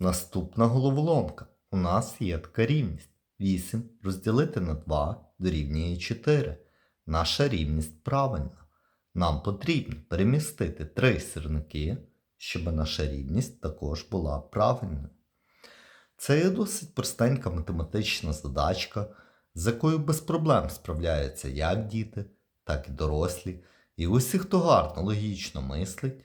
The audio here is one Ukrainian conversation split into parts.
Наступна головоломка. У нас є така рівність. 8 розділити на 2 дорівнює 4. Наша рівність правильна. Нам потрібно перемістити три сірники, щоб наша рівність також була правильною. Це є досить простенька математична задачка, з якою без проблем справляються як діти, так і дорослі. І усі, хто гарно логічно мислить,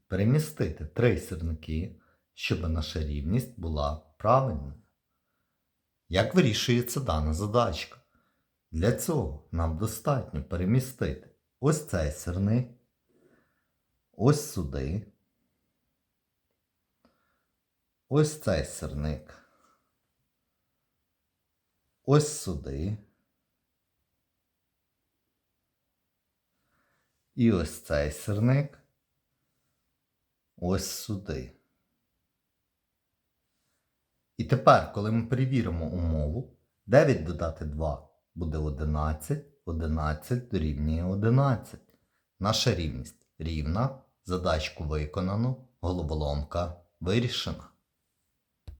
перемістити три сірники, щоб наша рівність була правильною. Як вирішується дана задачка? Для цього нам достатньо перемістити ось цей сирник, ось сюди, ось цей сирник, ось сюди. І ось цей сирник ось сюди. І тепер, коли ми перевіримо умову, 9 додати 2 буде 11, 11 дорівнює 11. Наша рівність рівна, задачку виконано, головоломка вирішена.